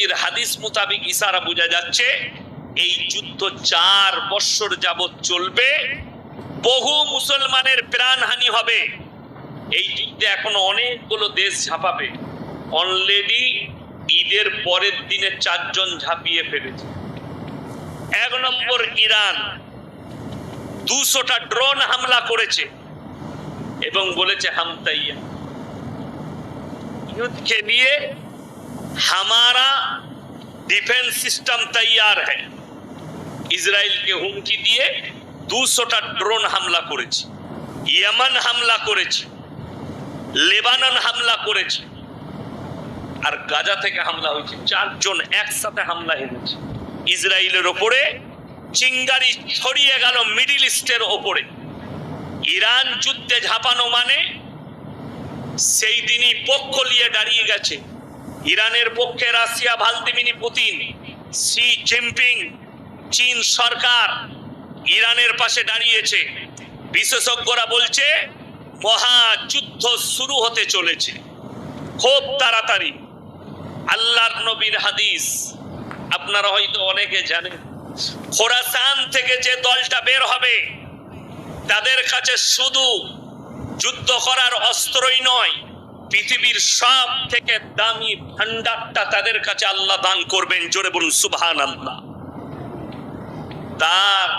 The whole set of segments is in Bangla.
তিরমিজির হাদিস মোতাবেক ইশারা বোঝা যাচ্ছে, এই যুদ্ধ চার বছর যাবৎ চলবে, বহু মুসলমানের প্রাণহানি হবে। এই যুদ্ধে এখন অনেকগুলো দেশ ঝাঁপাবে। অলরেডি ঈদের পরের দিনে চারজন ঝাঁপিয়ে ফেলেছে। এক নম্বর ইরান দুশোটা ড্রোন হামলা করেছে এবং বলেছে হামতাইয়া। ইউথকে নিয়ে हमारा ডিফেন্স সিস্টেম তৈয়ার হ্যাঁ ইসরায়েলকে হুমকি দিয়ে দুশোটা ড্রোন হামলা করেছে ইয়েমান হামলা করেছে লেবানন হামলা করেছে আর গাজা থেকে হামলা হয়েছে চারজন একসাথে হামলা এনেছে ইসরায়েলের ওপরে চিঙ্গারি ছড়িয়ে গেল মিডিল ইস্টের ওপরে ইরান যুদ্ধে ঝাঁপানো মানে সেই দিনই পক্ষ নিয়ে দাঁড়িয়ে গেছে ইরানের পক্ষে Russia, Vladimir Putin Xi Jinping, চীন সরকার ইরানের পাশে দাঁড়িয়েছে। বিশেষজ্ঞরা বলছে মহাযুদ্ধ শুরু হতে চলেছে। খুব তাড়াতাড়ি। আল্লাহর নবীর হাদিস। আপনারা হয়তো অনেকে জানেন, খোরাসান থেকে যে দলটা বের হবে, তাদের কাছে শুধু যুদ্ধ করার অস্ত্রই নয় পৃথিবীর সব থেকে দামি ভান্ডারটা তাদের কাছে আল্লাহ দান করবেন, জোরে বলুন সুবহান আল্লাহ তার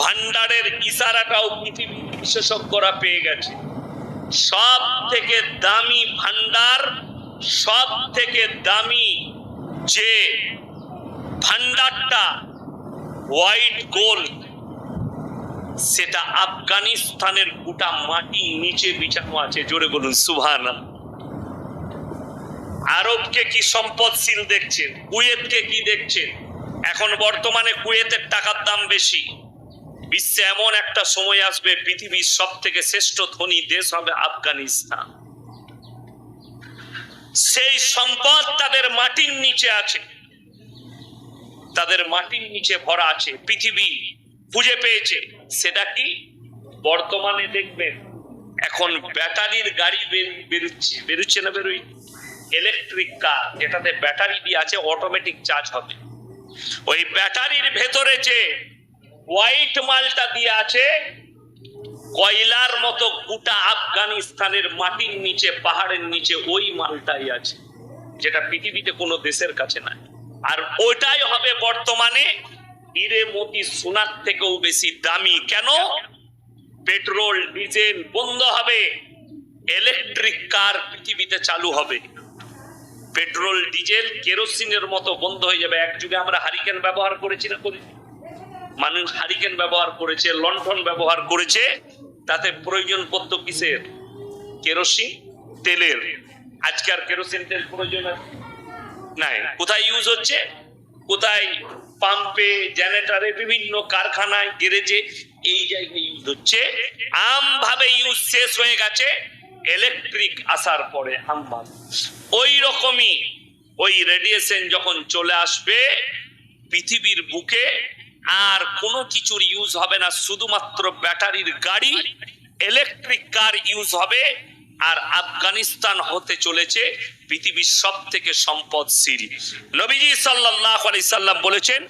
ভান্ডারের ইশারাটাও পৃথিবীর বিশেষজ্ঞরা পেয়ে গেছে। সব থেকে দামি ভান্ডার সব থেকে দামি যে ভান্ডারটা, হোয়াইট গোল্ড সেটা আফগানিস্তানের গোটা মাটি নিচে বিছানো আছে। জোরে বলুন সুভান আরবকে কি সম্পদশীল দেখছেন? কুয়েতকে কি দেখছেন? এখন বর্তমানে কুয়েতের টাকার দাম বেশি। বিশ্বে এমন একটা সময় আসবে, পৃথিবীর সব থেকে শ্রেষ্ঠ ধনী দেশ হবে আফগানিস্তান। সেই সম্পদ তাদের মাটির নিচে আছে। তাদের মাটির নিচে ভরা আছে। পৃথিবী খুঁজে পেয়েছে। সেটা কি? বর্তমানে দেখবেন, এখন ব্যাটারির গাড়ি বের- বেরোচ্ছে বেরোচ্ছে না বেরোই ইলেকট্রিক কার যেটাতে ব্যাটারি দিয়ে আছে অটোমেটিক চার্জ হবে। ওই ব্যাটারির ভেতরে যে হোয়াইট মালটা দিয়ে আছে, কয়লার মতো গোটা আফগানিস্তানের মাটির নিচে, পাহাড়ের নিচে, ওই মালটাই আছে, যেটা পৃথিবীতে কোনো দেশের কাছে নাই। আর ওটাই হবে বর্তমানে হিরে মতি সোনার থেকেও বেশি দামি। কেন? পেট্রোল, ডিজেল বন্ধ হবে। ইলেকট্রিক কার পৃথিবীতে চালু হবে। পেট্রোল, ডিজেল, কেরোসিনের মতো বন্ধ হয়ে যাবে। এক যুগে আমরা হারিকেন ব্যবহার করেছি না করি। মানুষ হারিকেন ব্যবহার করেছে লন্ঠন ব্যবহার করেছে। তাতে প্রয়োজন পড়তো কিসের? কেরোসিন, তেলের। আজকে আর কেরোসিন, তেল প্রয়োজন নাই। কোথায় ইউজ হচ্ছে? কোথায় পাম্পে জেনারেটরে বিভিন্ন কারখানায় গ্যারেজে এই জায়গায় ইউজ হচ্ছে। আমভাবে ইউজ শেষ হয়ে গেছে। ইলেকট্রিক আসার পরে আমভাবে ওই রকমই ওই রেডিয়েশন যখন চলে আসবে পৃথিবীর বুকে, আর কোনো কিছুর ইউজ হবে না। শুধুমাত্র ব্যাটারির গাড়ি ইলেকট্রিক কার ইউজ হবে। আর আফগানিস্তান হতে চলেছে পৃথিবীর সব থেকে সম্পদশীল। নবীজি সাল্লাল্লাহু আলাইহি সাল্লাম বলেছেন,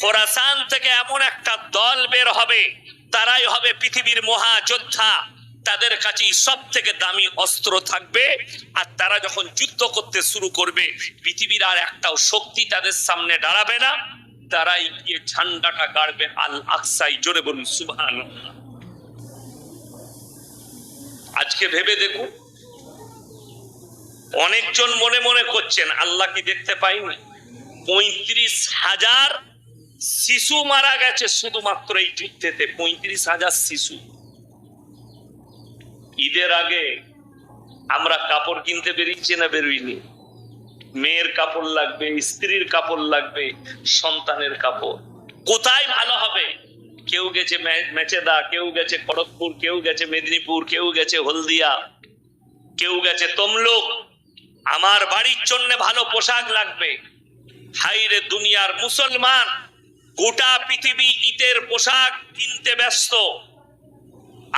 খোরাসান থেকে এমন একটা দল বের হবে, তারাই হবে পৃথিবীর মহাযোদ্ধা। তাদের কাছে সব থেকে দামি অস্ত্র থাকবে, আর তারা যখন যুদ্ধ করতে শুরু করবে, পৃথিবীর আর একটাও শক্তি তাদের সামনে দাঁড়াবে না। তারাই গিয়ে ঝান্ডাটা গাড়বে আল আকসাই জোরে বলুন সুবহান আজকে ভেবে দেখুন। অনেকজন মনে মনে করছেন, আল্লাহ কি দেখতে পাইনি? পঁয়ত্রিশ হাজার শিশু মারা গেছে শুধুমাত্র এই যুদ্ধেতে, পঁয়ত্রিশ হাজার শিশু। ঈদের আগে আমরা কাপড় কিনতে বেরিয়েছি না বেরোইনি? মেয়ের কাপড় লাগবে, স্ত্রীর কাপড় লাগবে, সন্তানের কাপড়। কোথায় ভালো হবে? কেউ গেছে মেচেদা, কেউ গেছে খড়গপুর, কেউ গেছে মেদিনীপুর, কেউ গেছে হলদিয়া, কেউ গেছে তমলুক। আমার বাড়ির জন্য ভালো পোশাক লাগবে। হাইরে দুনিয়ার মুসলমান, গোটা পৃথিবী ঈদের পোশাক কিনতে ব্যস্ত।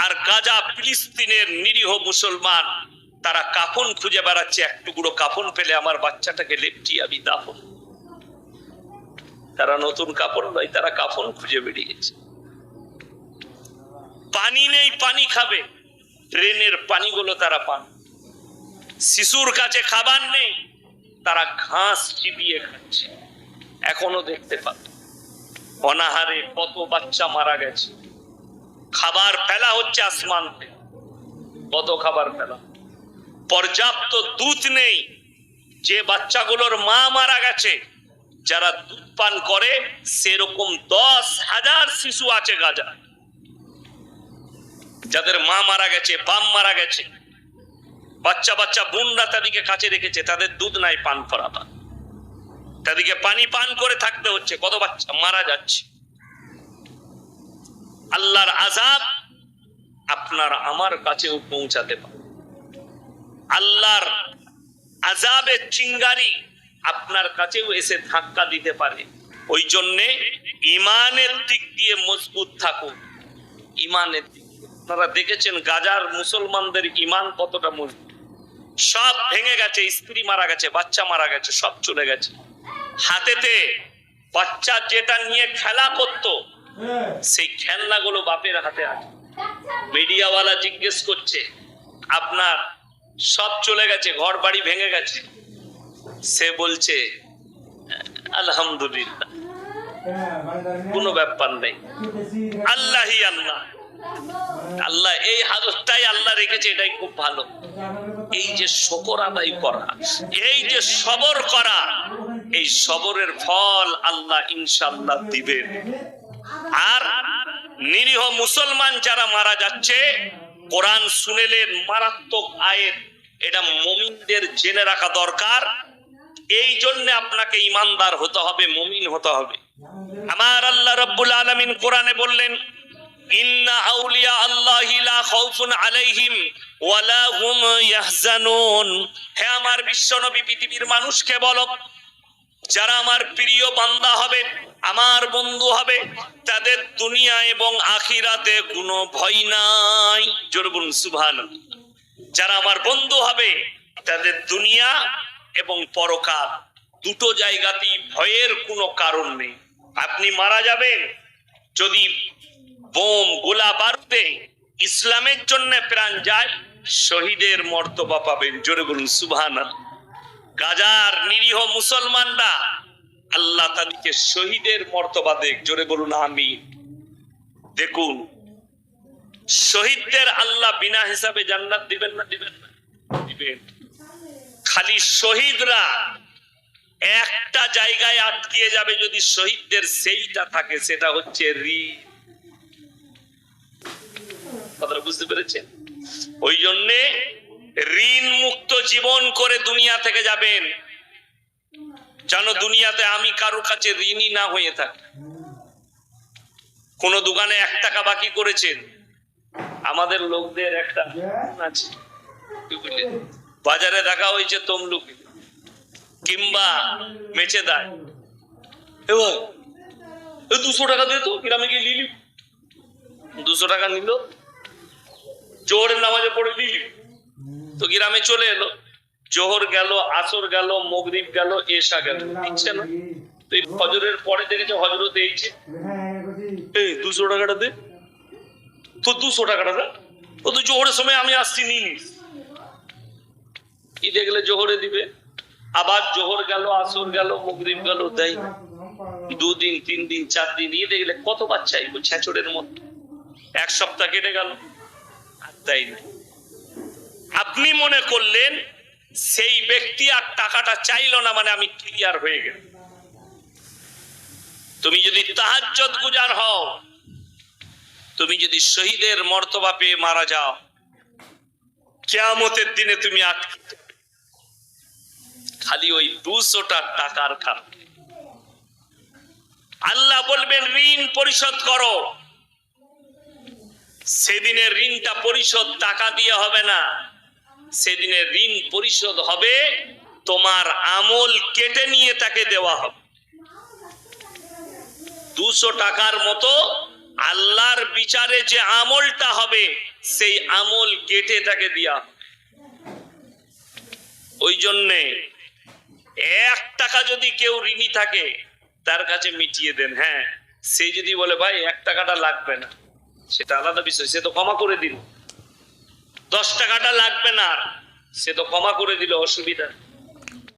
আর গাজা ফিলিস্তিনের নিরীহ মুসলমান, তারা কাফন খুঁজে বেড়াচ্ছে, এক টুকরো কাফন পেলে আমার বাচ্চাটাকে লেপটি আমি দাফন। তারা নতুন কাপড় নয়, তারা কাফন খুঁজে বেরিয়েছে। পানি নেই, পানি খাবে। ট্রেনের পানিগুলো তারা পান। শিশুর কাছে খাবার নেই, তারা ঘাস চিবিয়ে খাচ্ছে। এখনও দেখতে পান। অনাহারে কত বাচ্চা মারা গেছে। খাবার ফেলা হচ্ছে আসমান। কত খাবার ফেলা। পর্যাপ্ত দুধ নেই। যে বাচ্চাগুলোর মা মারা গেছে, যারা দুধ পান করে, সেরকম দশ হাজার শিশু আছে গাজা যাদের মা মারা গেছে বাম মারা গেছে, বাচ্চা বাচ্চা বোনরা তাদেরকে কাছে রেখেছে, তাদের দুধ নাই, পান করাবা। তাদেরকে পানি পান করে থাকতে হচ্ছে, কত বাচ্চা মারা যাচ্ছে। আল্লাহর আজাব আপনার আমার কাছেও পৌঁছাতে পারে। আল্লাহর আজাবের চিঙ্গারি আপনার কাছেও এসে ধাক্কা দিতে পারে। ওই জন্যে ইমানের দিক দিয়ে মজবুত থাকুন। ইমানের দিক। আপনারা দেখেছেন গাজার মুসলমানদের ইমান কতটা মজবুত। সব ভেঙে গেছে, স্ত্রী মারা গেছে, বাচ্চা মারা গেছে, সব চলে গেছে। হাতেতে বাচ্চা যেটা নিয়ে খেলা করতো, সেই খেলনাগুলো বাপের হাতে আছে। মিডিয়াওয়ালা জিজ্ঞেস করছে, আপনার সব চলে গেছে ঘর বাড়ি ভেঙে গেছে? সে বলছে, আলহামদুলিল্লাহ, কোনো ব্যাপার নেই। আল্লাহই আল্লাহ। আল্লাহ, এই হালতটাই আল্লাহ রেখেছে, এটাই খুব ভালো। এই যে শকর আদায় করা, এই যে সবর করা, এই সবরের ফল আল্লাহ ইনশাল্লাহ দিবেন। আর নিরীহ মুসলমান যারা মারা যাচ্ছে, কোরআন শুনেলেন মারাত্মক আয়ের, এটা মমিনদের জেনে রাখা দরকার। এই জন্য আপনাকে ইমানদার হতে হবে, মমিন হতে হবে। আমার আল্লাহ রব্বুল আলমিন কোরআনে বললেন আমার বিশ্বনবী, পৃথিবীর মানুষকে যারা আমার প্রিয় বান্দা হবে, আমার বন্ধু হবে, তাদের দুনিয়া এবং আখিরাতে কোনো ভয় নাই। সুবহান যারা আমার বন্ধু হবে, তাদের দুনিয়া এবং দুটো জায়গাতেই ভয়ের কোনো কারণ নেই। আপনি মারা যাবেন, যদি বোম গোলা বারুদে ইসলামের জন্য প্রাণ যায়, শহীদের মর্তবা পাবেন। জোরে বলুন সুবহান গাজার নিরীহ মুসলমানরা আল্লাহ তাদেরকে শহীদের মর্তবা দেখ। জোরে বলুন আমি দেখুন, শহীদদের আল্লাহ বিনা হিসাবে জান্নাত দিবেন না দিবেন না? দিবেন। খালি শহীদরা একটা জায়গায় আটকিয়ে যাবে যদি শহীদদের সেইটা থাকে, সেটা হচ্ছে ঋণ। কথাটা বুঝতে পেরেছেন? ওই জন্যে ঋণ মুক্ত জীবন করে দুনিয়া থেকে যাবেন। যেন দুনিয়াতে আমি কারোর কাছে ঋণী না হয়ে থাকি। কোন দোকানে এক টাকা বাকি করেছেন? আমাদের লোকদের একটা আছে। বাজারে দেখা হয়েছে তমলুক কিংবা মেচে দেয় এবার দুশো টাকা দে তো গ্রামে গিয়ে লিলি দুশো টাকা নিল। নামাজে পড়ে দিলি তো গ্রামে চলে এলো। জোহর গেল, আসর গেল, মগরিব গেল এসা গেল। দিচ্ছে না। তো এই হজরের পরে দেখেছে হজরত এই দুশো টাকাটা দে। তো দুশো টাকাটা দে। ও তো জোহরের সময় আমি আসছি নিয়ে নিস কি দেখলে জোহরে দিবে? আবার জোহর গেল, আসর গেল, মগরিব গেল, দেয়। দুদিন তিন দিন চার দিন দিয়ে দেখলে কত বাচ্চা এগুলো ছেঁচড়ের মতো। এক সপ্তাহ কেটে গেল। দেয় আপনি মনে করলেন সেই ব্যক্তি আর টাকাটা চাইলো না মানে আমি ক্লিয়ার হয়ে গেল তুমি যদি তাহাজ্জত গুজার হও, তুমি যদি শহীদের মর্তবা পেয়ে মারা যাও, কেয়ামতের দিনে তুমি আটকে খালি ওই দুশোটা টাকার কারণে। আল্লাহ বলবেন, ঋণ পরিশোধ করো। সেদিনের ঋণটা পরিশোধ টাকা দিয়ে হবে না। সেদিনের ঋণ পরিশোধ হবে, তোমার আমল কেটে নিয়ে তাকে দেওয়া হবে। দুশো টাকার মতো আল্লাহর বিচারে যে আমলটা হবে, সেই আমল কেটে তাকে হবে। ওই জন্যে এক টাকা যদি কেউ ঋণী থাকে, তার কাছে মিটিয়ে দেন। হ্যাঁ সে যদি বলে, ভাই, এক টাকাটা লাগবে না। সেটা আলাদা বিষয়, সে তো ক্ষমা করে দিল দশ টাকাটা লাগবে না সে তো ক্ষমা করে দিল, অসুবিধা।